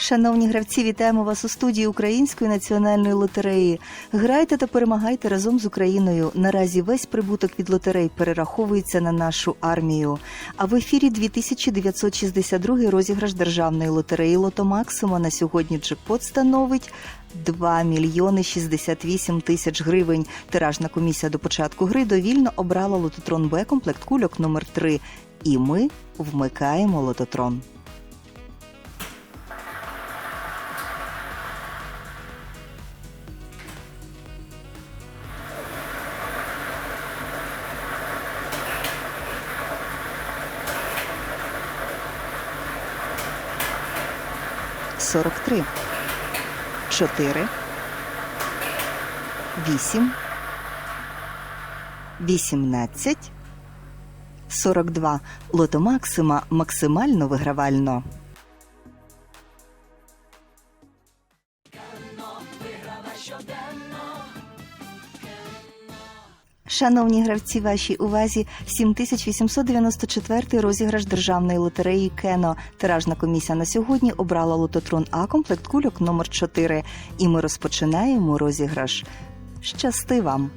Шановні гравці, вітаємо вас у студії Української національної лотереї. Грайте та перемагайте разом з Україною. Наразі весь прибуток від лотерей перераховується на нашу армію. А в ефірі 2962 розіграш державної лотереї Лото Максима на сьогодні джекпот становить 2 мільйони 68 тисяч гривень. Тиражна комісія до початку гри довільно обрала лототрон Б комплект кульок номер 3 І ми вмикаємо лототрон. Сорок три. Чотири. Вісім. Вісімнадцять. Сорок два. Лото Максима максимально вигравально. Шановні гравці, вашій увазі 7894 розіграш державної лотереї Кено. Тиражна комісія на сьогодні обрала лототрон А комплект кульок номер 4 І ми розпочинаємо розіграш. Щасти вам!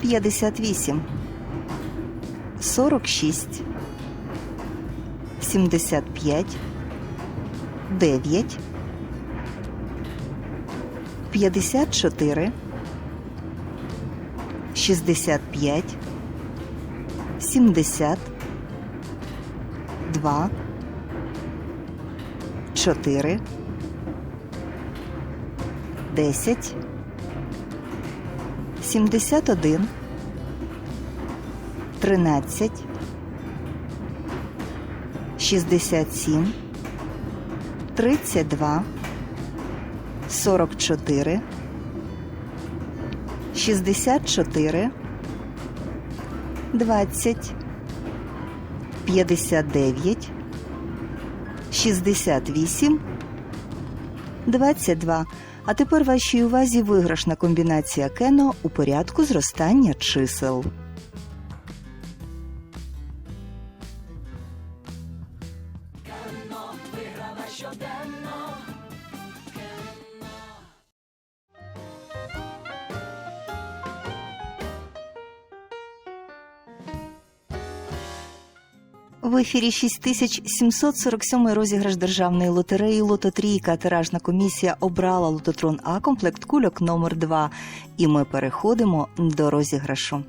П'ятдесят вісім. Сорок шість. 75, 9, 54, 65, 70, 2, 4, 10, 71, 13, 67, 32, 44, 64, 20, 59, 68, 22. А тепер вашій увазі виграшна комбінація кено у порядку зростання чисел. В ефірі 6747 розіграш державної лотереї Лото Трійка. Тиражна комісія обрала лототрон А комплект кульок номер 2 І ми переходимо до розіграшу.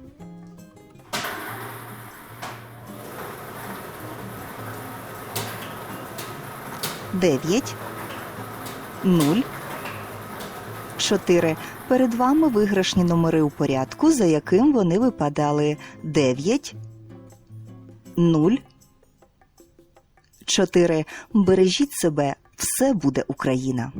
Дев'ять. Нуль. Чотири. Перед вами виграшні номери у порядку, за яким вони випадали. Дев'ять. Нуль. Чотири. Бережіть себе. Все буде Україна.